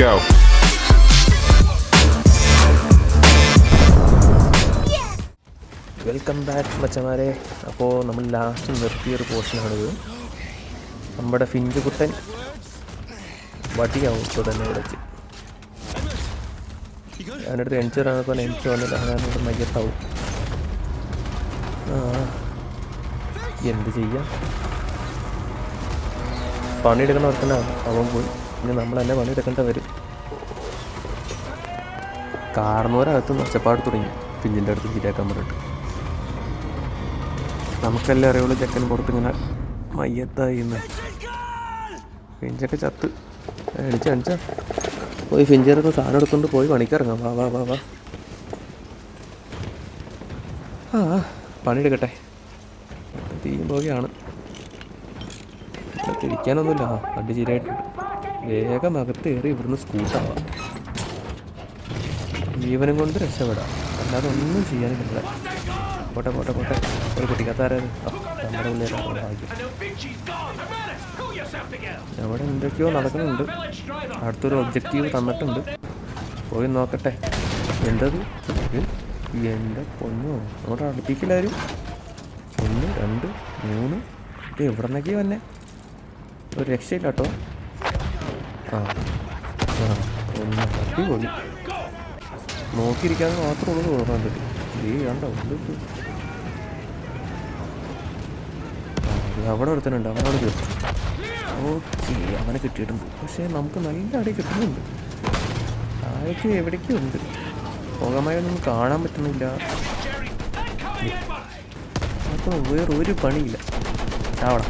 go. Welcome back മച്ചമാരെ അപ്പോൾ നമ്മൾ last നിർത്തിയൊരു പോർഷനാണിത് നമ്മുടെ ഫിഞ്ചുകുട്ടൻ വടിയാവും ഇപ്പോൾ തന്നെ ഇവിടെ വെച്ച്. ഞാനടുത്ത് എൻച്ച് ഇറങ്ങപ്പോൾ എൻച്ച് വന്നില്ല. ഞാൻ മയ്യത്താവും എന്ത് ചെയ്യാം? പണിയെടുക്കണവർക്കന്നെ അവൻ പോയി. ഇനി നമ്മൾ തന്നെ പണിയെടുക്കേണ്ട വരും. കാർന്നോരകത്ത് ഒച്ചപ്പാട് തുടങ്ങി. പിഞ്ചിന്റെ അടുത്ത് ശരിയാക്കാൻ പറഞ്ഞിട്ട്. നമുക്കല്ലേ അറിയുള്ളൂ ചെക്കൻ പുറത്തിങ്ങനെ മയ്യത്തായി ഫിഞ്ചൊക്കെ ചത്ത്. എണിച്ച എണിച്ച പോയി ഫിഞ്ചറൊക്കെ സാധനം എടുത്തുകൊണ്ട് പോയി പണിക്കിറങ്ങാം. വാ വാ വാ വാ. ആ പണിയെടുക്കട്ടെ. തീയും പോകുകയാണ് ഇവിടെ തിരിക്കാനൊന്നുമില്ല. ആ വണ്ടി ശരിയായിട്ടുണ്ട്. വേഗം അകത്ത് കയറി ഇവിടുന്ന് സ്കൂട്ടാവാം ജീവനും കൊണ്ട് രക്ഷപ്പെടാം. അല്ലാതെ ഒന്നും ചെയ്യാൻ ചെയ്യാനില്ല പോട്ടെ പോട്ടെ പോട്ടെ. ഒരു കുട്ടിക്കത്താരത് നമ്മുടെ ഉള്ളിലാണ് ഭാഗ്യം. അവിടെ എന്തൊക്കെയോ നടക്കുന്നുണ്ട്. അടുത്തൊരു ഒബ്ജക്റ്റീവ് തന്നിട്ടുണ്ട്. പോയി നോക്കട്ടെ. എന്തത്? എന്റെ പൊന്നോ. അങ്ങോട്ട് അടുപ്പിക്കില്ലാരും ഒന്ന് രണ്ട് മൂന്ന്. ഇത് എവിടെ നിന്നൊക്കെയോ വന്നെ. ഒരു രക്ഷയില്ല കേട്ടോ അടിപൊളി. നോക്കിയിരിക്കാതെ മാത്രമേ ഉള്ളൂ തോന്നാൻ പറ്റും. ഈ കണ്ടോ? അവിടെ ഒരുത്തനുണ്ട്. അവനോട് കിട്ടും ഓക്കെ അവനെ കിട്ടിയിട്ടുണ്ട്. പക്ഷേ നമുക്ക് നല്ല അടി കിട്ടുന്നുണ്ട്. ആരൊക്കെ എവിടേക്കും ഉണ്ട്. പോകാമയൊന്നും കാണാൻ പറ്റുന്നില്ല. അപ്പോൾ വേറെ ഒരു പണിയില്ല. ചാവട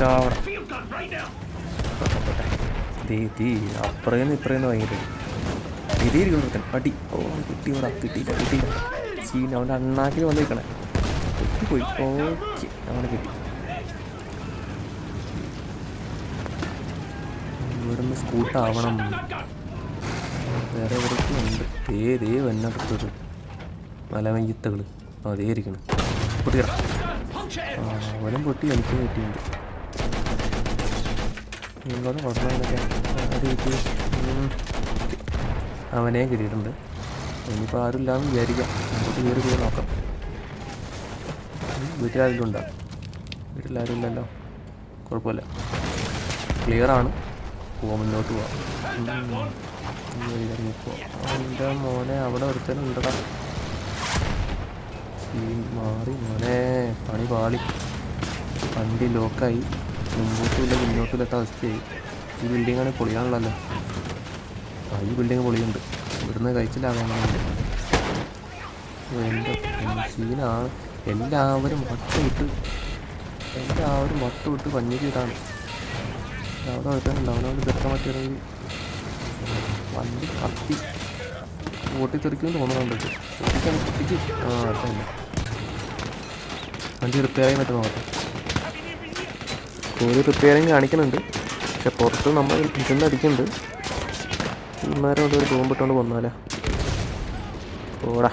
ചാവട ദേ ദേ അപ്പുറേന്ന് ഇപ്പുറേന്ന് ഭയങ്കര എതിയിരിക്കുന്നു ഒരുത്തൻ. അടി. ഓ കിട്ടിയോടാ കിട്ടിയില്ല കിട്ടിയില്ല സീൻ അവന്റെ അണ്ണാക്കിൽ വന്നിരിക്കണേ കിട്ടിപ്പോയി ഓക്കെ അങ്ങനെ കിട്ടി. ഇവിടുന്ന് സ്കൂട്ടാവണം വേറെ എവിടേക്കും ഉണ്ട്? ദേ ദേ വന്നടുത്തത് മലമയ്യത്തകൾ അതേ ഇരിക്കണം. പൊട്ടിക്കറ ആ അവനും പൊട്ടി എനിക്ക് പറ്റിയുണ്ട് ഇങ്ങോട്ട് കുഴപ്പമില്ല അവനെ കിട്ടിയിട്ടുണ്ട്. ഇനിയിപ്പോൾ ആരും ഇല്ലാന്ന് വിചാരിക്കാം. അങ്ങോട്ട് കയറി പോയി നോക്കാം. വീട്ടിലാരെങ്കിലും ഉണ്ടോ? വീട്ടിലാരും ഇല്ലല്ലോ. കുഴപ്പമില്ല. ക്ലിയർ ആണ്. പോവാം മുന്നോട്ട് പോവാം. എന്റെ മോനെ അവിടെ ഒരുത്തനുണ്ടടാ. ഉണ്ടടാ മാറി മോനെ പണി പാളി. വണ്ടി ലോക്കായി മുമ്പോട്ടുമില്ല മുന്നോട്ടുമില്ലാത്ത അവസ്ഥയായി ഈ ബിൽഡിങ്ങാണ് പൊളിയാണല്ലോ ആ ഈ ബിൽഡിങ് പൊളിയുണ്ട്. ഇവിടുന്ന് കഴിച്ചിലാകാൻ എന്റെ സീനാണ് എല്ലാവരും വട്ടമിട്ട് എല്ലാവരും വട്ടമിട്ട് പഞ്ഞിരിയിട്ടാണ് അവിടെ ഒരുത്തനുണ്ട് അവിടെ തീർക്കാൻ പറ്റിയത് വണ്ടി കത്തി ഓട്ടിത്തെറിക്കുമെന്ന് തോന്നുന്നുണ്ട്. ആ അതെ വണ്ടി റിപ്പയർ ചെയ്യാൻ പറ്റുന്ന ഒരു റിപ്പയറിങ് കാണിക്കുന്നുണ്ട്. പക്ഷെ പുറത്ത് നമ്മൾ ഇരുന്ന് അടിക്കുന്നുണ്ട്. ഇമാരെ കൊണ്ട് ഒരു ബോംബിട്ടുകൊണ്ട് കൊന്നാലോ ഓടാ.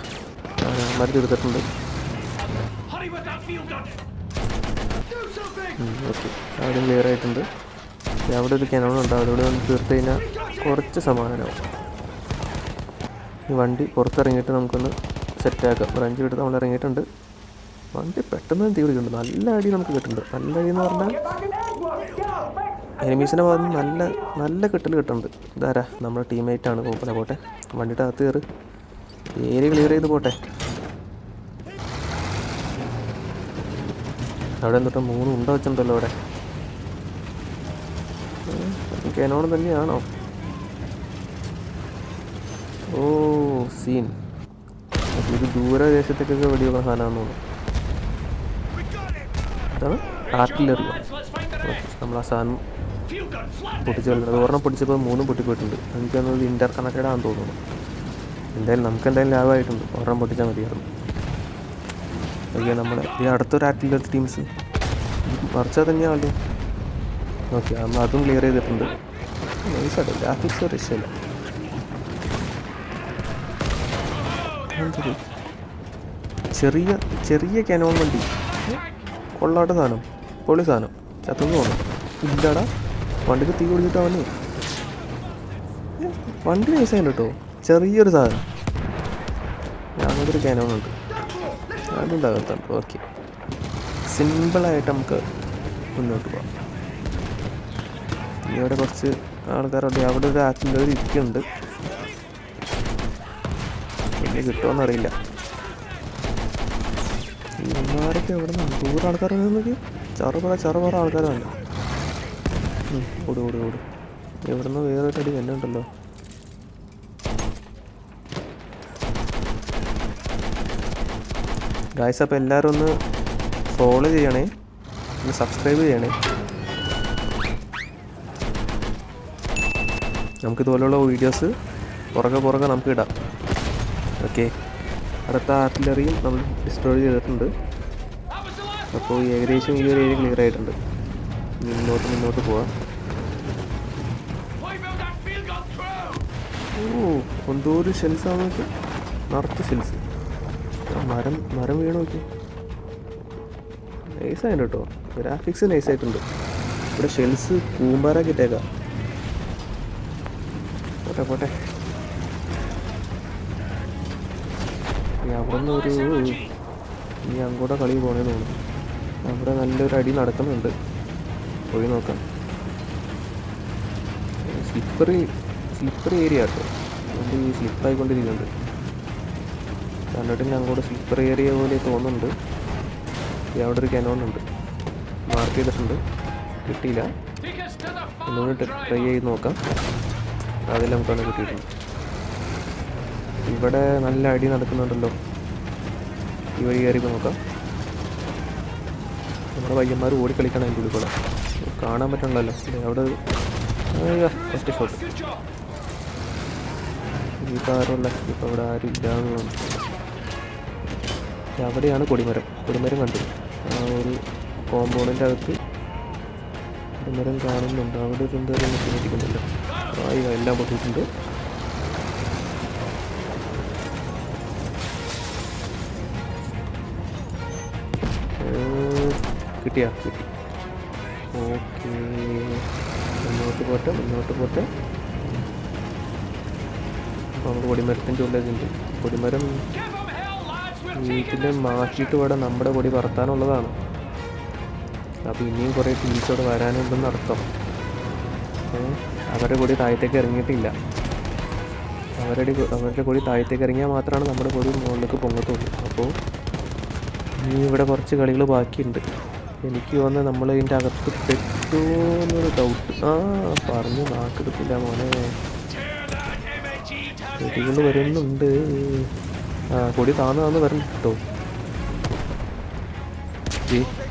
മരം തീർത്തിട്ടുണ്ട് ഓക്കെ. അവിടെ ക്ലിയർ ആയിട്ടുണ്ട്. അവിടെ ഒരു കിണറുണ്ട് അവിടെ വന്ന് തീർത്ത് കഴിഞ്ഞാൽ കുറച്ച് സമാധാനമാവും ഈ വണ്ടി പുറത്തിറങ്ങിയിട്ട് നമുക്കൊന്ന് സെറ്റാക്കാം ബ്രഞ്ച് എടുത്ത് നമ്മൾ ഇറങ്ങിയിട്ടുണ്ട്. വണ്ടി പെട്ടെന്ന് തീ പിടിക്കുന്നുണ്ട് നല്ല അടി നമുക്ക് കിട്ടുന്നുണ്ട്. നല്ല അടി എന്ന് പറഞ്ഞാൽ എനിമീസിനെ ഭാഗത്ത് നല്ല നല്ല കിട്ടൽ കിട്ടുന്നുണ്ട്. ഇതാരാ? നമ്മുടെ ടീമേറ്റാണ് കുഴപ്പമില്ല പോട്ടെ. വണ്ടിയുടെ അകത്ത് കയറി. ഏരിയ ക്ലിയർ ചെയ്ത് പോട്ടെ. അവിടെ എന്തോ മൂന്ന് ഉണ്ട വെച്ചിട്ടുണ്ടല്ലോ അവിടെ? കേനോട് തന്നെയാണോ? ഓ സീൻ. ഇത് ദൂരദേശത്തേക്കൊക്കെ വെടിയുള്ള സാധനമാണെന്ന് തോന്നുന്നു. ഇതാണ്. ആർട്ടിലറി നമ്മൾ ആ സാധനം പൊട്ടിച്ചു കളഞ്ഞത് ഒരെണ്ണം പൊട്ടിച്ചപ്പോൾ മൂന്നും പൊട്ടിപ്പോയിട്ടുണ്ട്. എനിക്ക് തന്നത് ഇന്റർ കണക്റ്റഡ് ആണെന്ന് തോന്നുന്നു. എന്തായാലും നമുക്ക് എന്തായാലും ലാഭമായിട്ടുണ്ട്. ഒരെണ്ണം പൊട്ടിച്ചാൽ മതിയായിരുന്നു. ഓക്കെ നമ്മൾ ഈ അടുത്തൊരു ആർട്ടിലറി ടീംസ് മറിച്ചാൽ തന്നെയാണല്ലോ ഓക്കെ നമ്മൾ അതും ക്ലിയർ ചെയ്തിട്ടുണ്ട്. നൈസായിട്ട് ഗ്രാഫിക്സ് ഒരു രക്ഷയില്ല. ചെറിയ ചെറിയ കനോൺ വണ്ടി. കൊള്ളാത്ത സാധനം. പൊളി സാധനം. ചത്തുന്നു പോകണം ഇല്ലടാ. വണ്ടിക്ക് തീ കുടിച്ചിട്ട് വന്നേ. വണ്ടി നൈസായി കേട്ടോ ചെറിയൊരു സാധനം. ഞാൻ ക്യാനോണുണ്ട് അതും തകർത്തുണ്ട് ഓക്കെ. സിമ്പിളായിട്ട് നമുക്ക് മുന്നോട്ട് പോകാം ഇവിടെ കുറച്ച് ആൾക്കാരുണ്ട്. അവിടെ ഒരു ആക്സിഡന്റ് ഇരിക്കുന്നുണ്ട് കിട്ടുമോ കിട്ടുമോന്നറിയില്ല. ഇവന്മാരൊക്കെ എവിടെ നിന്നാണ് ദൂരെ ആൾക്കാർ നോക്കി. ചെറുപറ ചെറുപറ ആൾക്കാരുണ്ട് ഓടി ഓടി ഓടി. എവിടുന്ന് വേറെ അടി തന്നെ ഉണ്ടല്ലോ. ഗായ്സ് അപ്പോൾ എല്ലാവരും ഒന്ന് ഫോളോ ചെയ്യണേ. ഒന്ന് സബ്സ്ക്രൈബ് ചെയ്യണേ. നമുക്കിതുപോലെയുള്ള വീഡിയോസ് പുറകെ പുറകെ നമുക്ക് ഇടാം. ഓക്കെ അടുത്ത ആർട്ടിലറിയും നമ്മൾ ഡിസ്ട്രോയ് ചെയ്തിട്ടുണ്ട്. അപ്പോൾ ഏകദേശം ഈ ഒരു ഏരിയ ക്ലിയർ ആയിട്ടുണ്ട്. മുന്നോട്ട് മുന്നോട്ട് പോവാം. ഓ എന്തോ ഒരു ഷെൽസ് ആണ് നോക്കി നിറച്ച് ഷെൽസ് മരം മരം വീണ് നോക്കി. നൈസായിട്ട് കേട്ടോ. ഗ്രാഫിക്സ് നൈസായിട്ടുണ്ട് ഇവിടെ ഷെൽസ് കൂമ്പാറ ഇട്ടേക്കാം. പോട്ടെ പോട്ടെ. അവിടെ നിന്ന് ഒരു ഇനി അങ്ങോട്ട് കളി പോണേന്ന് തോന്നുന്നു. അവിടെ നല്ലൊരു അടി നടക്കുന്നുണ്ട്. പോയി നോക്കാം. സ്ലിപ്പറി സ്ലിപ്പറി ഏരിയ കേട്ടോ. അതുകൊണ്ട് ഈ സ്ലിപ്പായിക്കൊണ്ടിരിക്കുന്നുണ്ട് കണ്ടിട്ട് അങ്ങോട്ട് സ്ലിപ്പർ ഏരിയ പോലെ തോന്നുന്നുണ്ട്. അവിടെ ഒരു കനോണുണ്ട് മാർക്ക് ചെയ്തിട്ടുണ്ട്. കിട്ടിയില്ല. ഒന്നുകൂടി ട്രൈ ചെയ്ത് നോക്കാം. അതിൽ നമുക്കാണ് കിട്ടിയിട്ടുണ്ട്. ഇവിടെ നല്ല അടി നടക്കുന്നുണ്ടല്ലോ. ഈ വഴി കയറിയപ്പോൾ നോക്കാം. നമ്മുടെ പയ്യന്മാർ ഓടിക്കളിക്കണം അതിന്റെ ഉള്ളിൽ കൂടെ കാണാൻ പറ്റണല്ലോ. അവിടെ ഫസ്റ്റ് ഷോട്ട് ഈ ഇപ്പം അവിടെ ആരും ഇല്ലാന്ന് അവിടെയാണ് കൊടിമരം. കൊടിമരം കണ്ടു. ആ ഒരു കോമ്പൗണ്ടിന്റെ അകത്ത് കൊടിമരം കാണുന്നുണ്ട്. അവിടെ ഒരു എന്തായാലും പറയുക എല്ലാം പൊട്ടിയിട്ടുണ്ട്. കിട്ടിയാ? കിട്ടി. ഓക്കെ. മുന്നോട്ട് പോട്ടെ മുന്നോട്ട് പോട്ടെ. അപ്പോൾ നമുക്ക് കൊടിമരത്തിന്റെ ഉള്ളതുണ്ട് കൊടിമരം വീട്ടിൽ മാറ്റിയിട്ട് ഇവിടെ നമ്മുടെ കൊടി പറത്താനുള്ളതാണ്. അപ്പോൾ ഇനിയും കുറേ ടീച്ചോട് വരാനുണ്ടെന്ന് അർത്ഥം അവരുടെ കൊടി താഴത്തേക്ക് ഇറങ്ങിയിട്ടില്ല. അവരുടെ അവരുടെ കൊടി താഴത്തേക്ക് ഇറങ്ങിയാൽ മാത്രമാണ് നമ്മുടെ കൊടി മുകളിലേക്ക് പൊങ്ങത്തുള്ളൂ. അപ്പോൾ ഇനി ഇവിടെ കുറച്ച് കളികൾ ബാക്കിയുണ്ട്. എനിക്ക് തോന്നുന്നത് നമ്മൾ ഇതിന്റെ അകത്ത് പെട്ടോന്നൊരു ഡൗട്ട് ആ പറഞ്ഞു നാക്കെടുത്തില്ല മോനെ. കൊടികൾ വരുന്നുണ്ട്. ആ കൊടി താന്ന് താന്ന് വരണം കേട്ടോ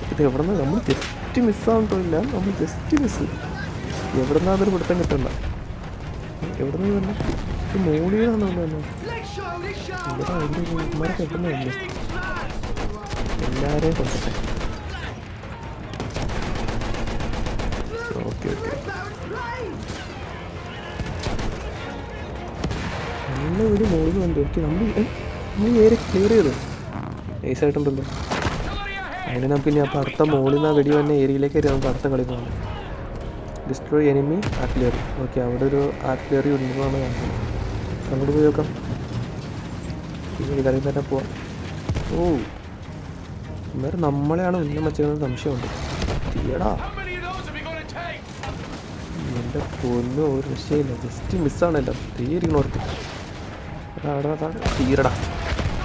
ഇത് എവിടെ നമ്മൾ ജസ്റ്റ് മിസ്സാകണ്ടില്ല നമ്മൾ ജസ്റ്റ് മിസ് എവിടെ അതൊരു പിടുത്തം കിട്ടണ്ട. എവിടെ വന്നു? ഇത് നിന്ന് എല്ലാവരെയും കൊണ്ടട്ടെ ഒരു മോളിൽ വന്നു എനിക്ക് നമ്മൾ നമ്മൾ നേരെ ക്ലിയർ ചെയ്തു. നൈസായിട്ടുണ്ടല്ലോ അതിന് നമുക്ക് ഇനി അപ്പോൾ അടുത്ത മോളിൽ നിന്ന് ആ വെടി വന്ന ഏരിയയിലേക്ക് കയറി നമുക്ക് അടുത്ത കളി പോകണം ഡിസ്ട്രോയ് എനിമി ആർട്ടിലറി ഓക്കെ അവിടെ ഒരു ആർട്ടിലറി ഉണ്ടെന്നാണ് കാണുന്നത് അങ്ങോട്ട് പോയി നോക്കാം. ഈ കളി തന്നെ പോവാം. ഓ അന്നേരം നമ്മളെയാണ് ഉന്നം വെച്ചതെന്ന് സംശയമുണ്ട്. തീയടാ. എന്റെ പൊന്നും ഒരു രക്ഷയില്ല. ജസ്റ്റ് മിസ്സാണല്ലോ അതാണ് തീരടാ.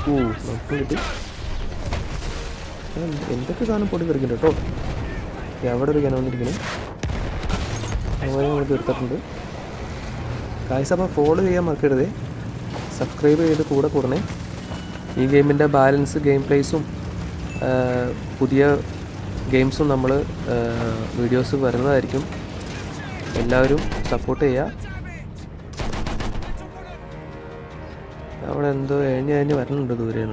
ഓ നമുക്ക് കിട്ടി. ആ, എന്തൊക്കെ സാധനം പൊടി തെറിക്കുന്നുണ്ട് കേട്ടോ? എവിടെ ഒരു കിണ വന്നിരിക്കുന്നു. അതുപോലെ നമ്മൾ തീർത്തിട്ടുണ്ട്. കായ്സ് അപ്പോൾ ഫോളോ ചെയ്യാൻ മറക്കരുത്. സബ്സ്ക്രൈബ് ചെയ്ത് കൂടെ കൂടണേ. ഈ ഗെയിമിന്റെ ബാലൻസ് ഗെയിം പ്ലേസും പുതിയ ഗെയിംസും നമ്മൾ വീഡിയോസ് വരുന്നതായിരിക്കും. എല്ലാവരും സപ്പോർട്ട് ചെയ്യുക അവിടെ എന്തോ എഴുഞ്ഞ് എഴുഞ്ഞ് വരണുണ്ട് ദൂരെ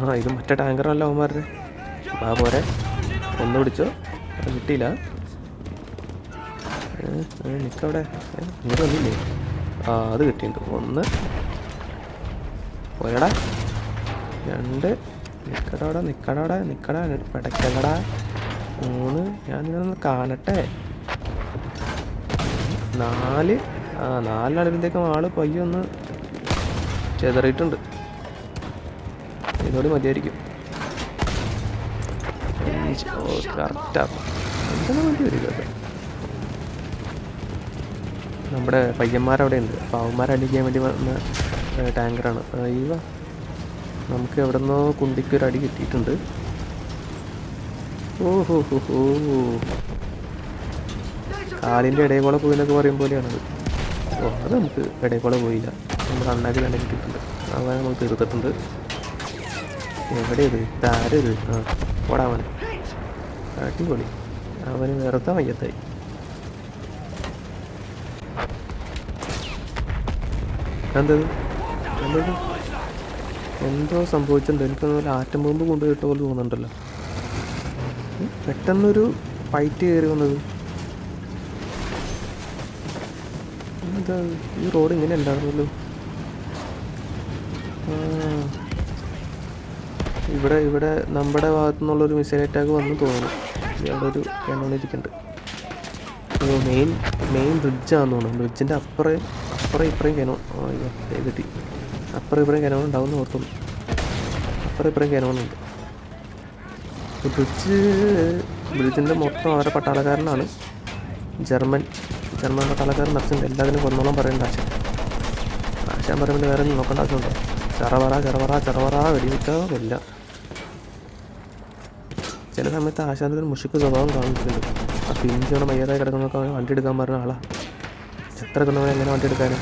ആ ഇത് മറ്റേ ടാങ്കറല്ല അവന്മാരുടെ. ആ പോരെ. ഒന്ന് പിടിച്ചോ. അത് കിട്ടിയില്ല. നിൽക്കവിടെ ഇങ്ങനെ വന്നില്ലേ? ആ അത് കിട്ടിയിട്ടുണ്ട്. ഒന്ന്. പോരടാ രണ്ട്. നിക്കടാടാ നിക്കടാടാ നിക്കടാ. പെടക്കടാ മൂന്ന്. ഞാൻ നിന്നൊന്ന് കാണട്ടെ. നാല്. ആ നാലാളിത്തേക്കും ആൾ പയ്യൊന്ന് ചെതറിയിട്ടുണ്ട്. ഇതോടെ മതിയായിരിക്കും. കറക്റ്റാണ് വണ്ടി കേട്ടോ നമ്മുടെ പയ്യന്മാരവിടെ ഉണ്ട് അപ്പോൾ അവന്മാരെ അടിക്കാൻ വേണ്ടി വന്ന ടാങ്കറാണ്. അയ്യോ നമുക്ക് എവിടെ നിന്നോ കുണ്ടിക്ക് ഒരു അടി കിട്ടിയിട്ടുണ്ട്. ഓഹോ ഹോ ഹോ. കാലിന്റെ ഇടയിൽ കൂടെ പോയിന്നൊക്കെ പറയും പോലെയാണത്. ഓ അത് നമുക്ക് ഇടയിൽ കൂടെ പോയില്ല. നമ്മുടെ അണ്ണാക്ക് തന്നെ കിട്ടിയിട്ടുണ്ട്. അവനെ നമ്മൾ തീർത്തിട്ടുണ്ട്. എവിടെയത്? ഇതാരത് ഇതാരും ഇത് ആ ഓടാവൻ അടിപൊളി. അവന് വെറുതെ വയ്യത്തായി എന്തത്? എന്തത്? എന്തോ സംഭവിച്ചിട്ടുണ്ട്. എനിക്ക് നല്ല ആറ്റം ബോംബ് കൊണ്ടുപോയിട്ട പോലെ തോന്നുന്നുണ്ടല്ലോ. പെട്ടെന്നൊരു ഫൈറ്റ് കയറി വന്നത്. എന്താ ഈ റോഡ് ഇങ്ങനെ ഉണ്ടായിരുന്നല്ലോ ഇവിടെ ഇവിടെ നമ്മുടെ ഭാഗത്തു നിന്നുള്ളൊരു മിസൈൽ അറ്റാക്ക് വന്നു തോന്നുന്നു. അവിടെ ഒരു കിണറിരിക്കുന്നുണ്ട് അയ്യോ മെയിൻ മെയിൻ ബ്രിഡ്ജാന്ന് തോന്നുന്നു. ബ്രിഡ്ജിന്റെ അപ്പുറം അപ്പുറം ഇപ്പുറം കിണോ അയ്യോ കിട്ടി. അപ്പുറം ഇപ്പുറം കിണോ ഉണ്ടാവുമെന്ന് ഓർത്തുന്നു അപ്പുറം ഇപ്പുറം കിണോന്നുണ്ട് ബ്രിഡ്ജ് ബ്രിഡ്ജിന്റെ മൊത്തം അവരുടെ പട്ടാളക്കാരനാണ്. ജർമ്മൻ ജർമ്മൻ തലക്കാരൻ നിറച്ചുണ്ട് എല്ലാത്തിനും കൊന്നോളം പറയേണ്ട ആശാൻ ആശാൻ പറയുമ്പോൾ വേറെ ഒന്നും നോക്കേണ്ട ആവശ്യമുണ്ടോ? ചെറവറ ചെറവറ ചെറവറ വെടിവെക്കുക കൊല്ല. ചില സമയത്ത് ആശാന്തത്തിന് മുഷിക്ക് സ്വഭാവം കാണിച്ചിട്ടുണ്ട് ആ പിഞ്ചോടെ മയ്യാതായി കിടക്കുന്നൊക്കെ വണ്ടി എടുക്കാൻ പറഞ്ഞ ആളാ. എത്ര കിടന്നവൻ എങ്ങനെ വണ്ടി എടുക്കാനും?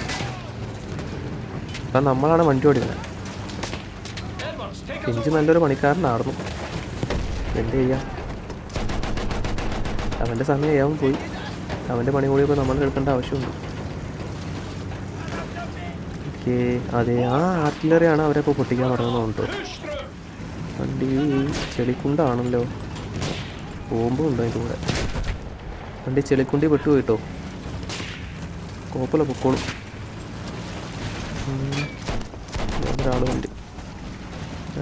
അപ്പം നമ്മളാണ് വണ്ടി ഓടിക്കുന്നത് പിഞ്ച് നല്ലൊരു പണിക്കാരനായിരുന്നു. എന്ത് ചെയ്യാം? അവന്റെ സമയം ഏവൻ പോയി. അവന്റെ പണി കൂടിയൊക്കെ നമ്മൾ എടുക്കേണ്ട ആവശ്യമുണ്ട്. ഓക്കെ അതെ ആ ആർട്ടിലറിയാണ് അവരെ ഇപ്പോൾ പൊട്ടിക്കാൻ തുടങ്ങുന്നത് കേട്ടോ വണ്ടി ചെളിക്കുണ്ടാണല്ലോ. ബോംബും ഉണ്ടോ അതിന്റെ കൂടെ? വണ്ടി ചെളിക്കുണ്ടി പെട്ടുപോയിട്ടോ? കോപ്പല പൊക്കോളും. ഒരാൾ വണ്ടി.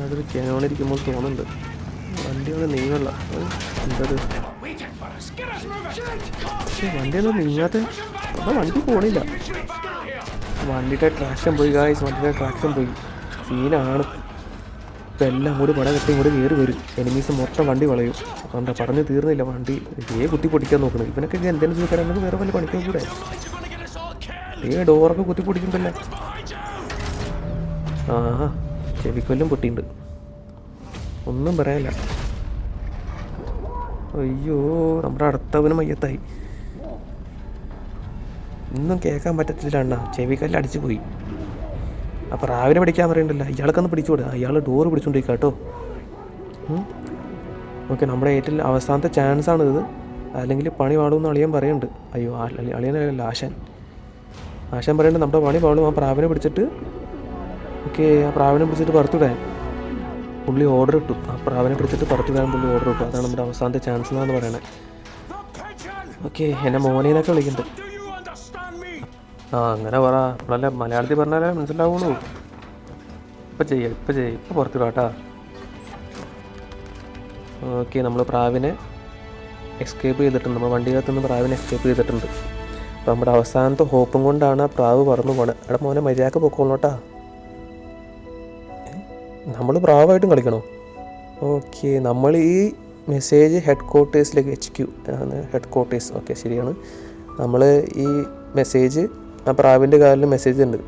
അതൊരു കിണോണിരിക്കുമ്പോൾ തോന്നുന്നുണ്ട്. വണ്ടി അവിടെ നീങ്ങല്ല എന്തത് പക്ഷേ വണ്ടി ഒന്നും നീങ്ങാത്ത അപ്പോൾ വണ്ടി പോണില്ല. വണ്ടിയുടെ ട്രാക്ഷൻ പോയി ഗായ്സ് വണ്ടിയുടെ ട്രാക്ഷൻ പോയി. സീനാണ് ഇപ്പം എല്ലാം കൂടി പട കെട്ടി കൂടി കയറി വരും. എനിമീസ് മൊത്തം വണ്ടി വളയും. അതുകൊണ്ട് പറഞ്ഞു തീർന്നില്ല വണ്ടി. ഇതേ കുത്തി പൊട്ടിക്കാൻ നോക്കണം. ഇവനൊക്കെ ഇത് എന്തെങ്കിലും ചോദിക്കാൻ വേറെ വല്ല പണിക്കാൻ കൂടെ. ഏ ഡോറൊക്കെ കുത്തി പൊടിക്കുമ്പല്ലേ ആ ചെവിക്കൊല്ലും പൊട്ടിയിട്ടുണ്ട് ഒന്നും പറയാനില്ല. അയ്യോ നമ്മുടെ അടുത്തവന് മയ്യത്തായി. ഒന്നും കേൾക്കാൻ പറ്റത്തില്ല അണ്ണ. ചെവിക്കല്ല് അടിച്ചു പോയി. അപ്പോൾ രാവിലെ പിടിക്കാൻ പറയണ്ടല്ല. ഇയാൾക്കൊന്ന് പിടിച്ചുകൂടെ അയാൾ ഡോറ് പിടിച്ചുകൊണ്ടിരിക്കുക കേട്ടോ. ഓക്കെ നമ്മുടെ ഏറ്റവും അവസാനത്തെ ചാൻസ് ആണ് ഇത്. അല്ലെങ്കിൽ പണി പാടുമെന്ന് അളിയൻ പറയുന്നുണ്ട് അയ്യോ അളിയനല്ല ആശാൻ. ആശാൻ പറയുന്നുണ്ട് നമ്മുടെ പണി പാടും. ആ പ്രാവിനെ പിടിച്ചിട്ട് ഓക്കെ ആ പ്രാവിനെ പിടിച്ചിട്ട് പുറത്തുവിടാൻ. പുള്ളി ഓർഡർ ഇട്ടു. ആ പ്രാവിനെ പിടിച്ചിട്ട് പുറത്തുവിടാൻ പുള്ളി ഓർഡർ ഇട്ടു. അതാണ് നമ്മുടെ അവസാനത്തെ ചാൻസ് എന്നാണ് പറയണേ. ഓക്കെ എന്നെ മോനേന്നൊക്കെ വിളിക്കുന്നുണ്ട്? ആ അങ്ങനെ പറ. നമ്മളല്ല മലയാളത്തിൽ പറഞ്ഞാലേ മനസ്സിലാവുള്ളൂ. ഇപ്പം ചെയ്യാം ഇപ്പം ചെയ്യാം. ഇപ്പം പുറത്തു കേട്ടാ. ഓക്കെ നമ്മൾ പ്രാവിനെ എസ്കേപ്പ് ചെയ്തിട്ടുണ്ട്. നമ്മൾ വണ്ടി നിന്ന് പ്രാവിനെ എസ്കേപ്പ് ചെയ്തിട്ടുണ്ട്. അപ്പോൾ നമ്മുടെ അവസാനത്തെ ഹോപ്പും കൊണ്ടാണ് ആ പ്രാവ് പറന്നു പോണത് എടാ മോനെ മര്യാദയ്ക്ക് പൊക്കോളൂട്ടാ നമ്മൾ പ്രാവായിട്ടും കളിക്കണോ? ഓക്കെ നമ്മൾ ഈ മെസ്സേജ് ഹെഡ് ക്വാർട്ടേഴ്സിലേക്ക് H Q headquarters okay ശരിയാണ്. നമ്മൾ ഈ മെസ്സേജ് ആ പ്രാവിന്റെ കാലിൽ മെസ്സേജ് ഉണ്ട്.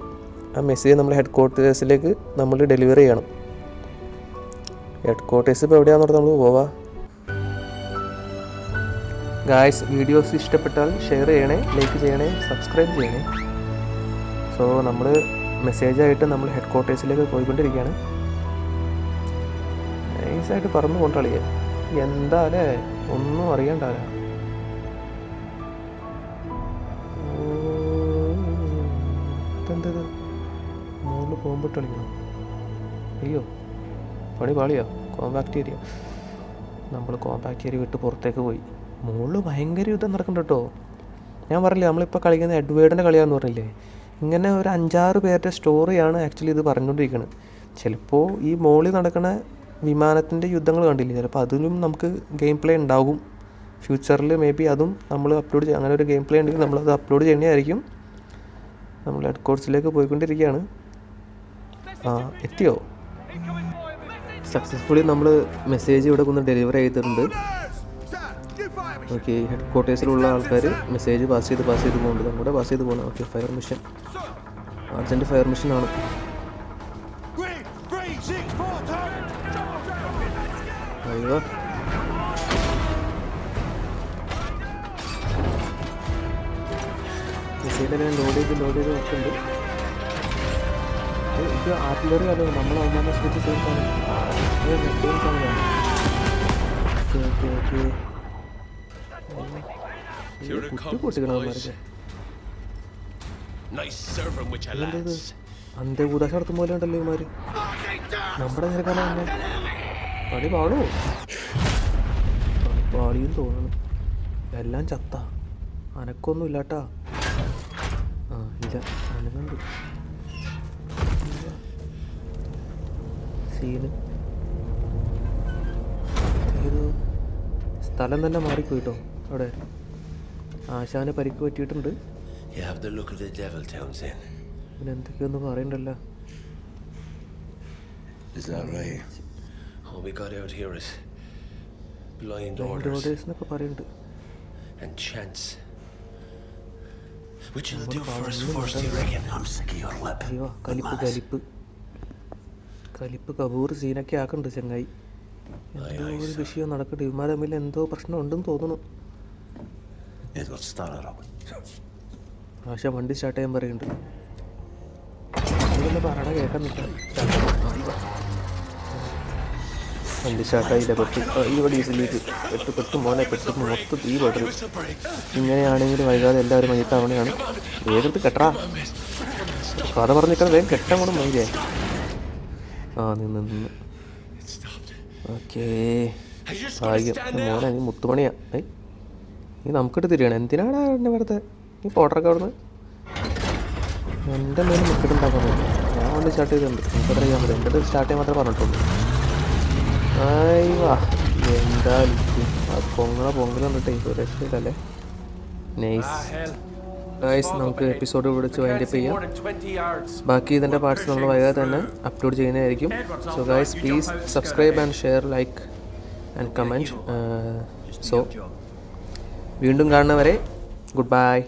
ആ മെസ്സേജ് നമ്മൾ ഹെഡ് ക്വാർട്ടേഴ്സിലേക്ക് നമ്മൾ ഡെലിവറി ചെയ്യണം. ഹെഡ് ക്വാർട്ടേഴ്സ് ഇപ്പോൾ എവിടെയാണെന്ന് നമ്മൾ പോവാ? ഗായ്സ് വീഡിയോസ് ഇഷ്ടപ്പെട്ടാൽ ഷെയർ ചെയ്യണേ ലൈക്ക് ചെയ്യണേ സബ്സ്ക്രൈബ് ചെയ്യണേ. സോ നമ്മൾ മെസ്സേജായിട്ട് നമ്മൾ ഹെഡ് ക്വാർട്ടേഴ്സിലേക്ക് പോയിക്കൊണ്ടിരിക്കുകയാണ്. നൈസായിട്ട് പറന്നു കൊണ്ടളിയ എന്താ അല്ലേ ഒന്നും അറിയണ്ടാല? ഇതെന്തത്? അയ്യോ പണി പാളിയോ? കോമ്പാക്ടീരിയ നമ്മൾ കോമ്പാക്ടീരിയ വിട്ട് പുറത്തേക്ക് പോയി. മുകളിൽ ഭയങ്കര യുദ്ധം നടക്കുന്നുണ്ട് കേട്ടോ. ഞാൻ പറഞ്ഞില്ലേ നമ്മളിപ്പോൾ കളിക്കുന്ന എഡ്വേർഡിന്റെ കളിയാന്ന് പറഞ്ഞില്ലേ? ഇങ്ങനെ ഒരു അഞ്ചാറ് പേരുടെ സ്റ്റോറിയാണ് ആക്ച്വലി ഇത് പറഞ്ഞുകൊണ്ടിരിക്കുന്നത് ചിലപ്പോൾ ഈ മോളിൽ നടക്കുന്ന വിമാനത്തിന്റെ യുദ്ധങ്ങൾ കണ്ടില്ലേ? ചിലപ്പോൾ അതിലും നമുക്ക് ഗെയിം പ്ലേ ഉണ്ടാകും. ഫ്യൂച്ചറിൽ മേ ബി അതും നമ്മൾ അപ്ലോഡ് ചെയ്യും അങ്ങനെ ഒരു ഗെയിം പ്ലേ ഉണ്ടെങ്കിൽ നമ്മളത് അപ്ലോഡ് ചെയ്യുന്നതായിരിക്കും. നമ്മൾ ഹെഡ് കോഴ്സിലേക്ക് പോയിക്കൊണ്ടിരിക്കുകയാണ്. ആ എത്തിയോ? സക്സസ്ഫുള്ളി നമ്മൾ മെസ്സേജ് ഇവിടെ കൊണ്ട് ഡെലിവർ ചെയ്തിട്ടുണ്ട്. ഓക്കെ ഹെഡ് ക്വാർട്ടേഴ്സിലുള്ള ആൾക്കാർ മെസ്സേജ് പാസ് ചെയ്ത് പാസ് ചെയ്ത് പോകുന്നുണ്ട് നമ്മുടെ പാസ് ചെയ്ത് പോകണം okay fire mission urgent fire മിഷനാണ് അയ്യോ മിസൈലെല്ലാം ലോഡ് ചെയ്ത് ലോഡ് ചെയ്ത് വെക്കുന്നുണ്ട് ഇത് ആർട്ടിലറി അല്ലോ നമ്മൾ അവന്മാരുടെ സ്പീച്ച് സെയിം സാധനം സെയിം സാധനമാണ് ഓക്കെ ഓക്കെ ഓക്കെ. അന്ത്യകൂതാശ നടത്തും പോലെ ഉണ്ടല്ലോ ഇവന്മാര്. നമ്മുടെ നേരക്കാലം തന്നെ പണി പാടോ. പണി പാടിയും തോന്നുന്നു. എല്ലാം ചത്ത. അനക്കൊന്നും ഇല്ലാട്ടാ. ആ ഇല്ല. അനങ്ങണ്ട്. സീന്. ഏത്? സ്ഥലം തന്നെ മാറിപ്പോയിട്ടോ അവിടെ? ആശാന് പരിക്ക് പറ്റിയിട്ടുണ്ട്. പിന്നെ എന്തൊക്കെയൊന്നും പറയണ്ടല്ലോ. Is that right? All we got out here is blind orders പറയുന്നുണ്ട്. and chance. Which will do for first, you reckon? I'm sick of your lip. കലിപ്പ് കലിപ്പ്. കലിപ്പ് കപൂർ സീനൊക്കെ ആക്കുന്നുണ്ട് ചങ്ങായി. എന്തോ ഒരു വിഷയം നടക്കട്ടെ ഇവന്മാർ തമ്മിൽ എന്തോ പ്രശ്നം ഉണ്ടെന്ന് തോന്നുന്നു. ആശ വണ്ടി സ്റ്റാർട്ട് ചെയ്യാൻ പറയുന്നുണ്ട്. ഇതെല്ലാം പറയണ കേൾക്കാൻ നിൽക്കാം. വണ്ടി ശാഖയിലെ പെട്ട് അയ്യോ ഡീസലിലേക്ക് പെട്ടു പെട്ടു മോനെ പെട്ടു മൊത്തം തീ പെട്ടു ഇങ്ങനെയാണെങ്കിൽ വൈകാതെ എല്ലാവരും മയ്യത്താവണയാണ്. വേഗത്ത് കെട്ടാ കഥ പറഞ്ഞിട്ട് വേഗം കെട്ടാൻ കൂടെ മതിയേ. ആ നിന്ന് നിന്ന്. ഓക്കേ. ഭാഗ്യം മോനെ നീ മുത്തുമണിയാ ഏ നീ നമുക്കിട്ട് തിരിയണം. എന്തിനാണ് എന്നെ വെറുതെ? നീ പോട്ടറൊക്കെ അവിടുന്ന് എന്റെ മേലും മുക്കിട്ടുണ്ടാക്കാൻ പറ്റും ഞാൻ വന്ന് സ്റ്റാർട്ട് ചെയ്തിട്ടുണ്ട്. എനിക്കത്ര ചെയ്യാൻ പറ്റും എന്റെ സ്റ്റാർട്ട് ചെയ്യാൻ മാത്രമേ പറഞ്ഞിട്ടുള്ളൂ. നമുക്ക് എപ്പിസോഡ് ചെയ്യാം. ബാക്കി ഇതിന്റെ പാർട്സ് നമ്മൾ വൈകാതെ തന്നെ അപ്ലോഡ് ചെയ്യുന്നതായിരിക്കും. So guys please subscribe and share like and comment so വീണ്ടും കാണുന്നവരെ ഗുഡ് ബൈ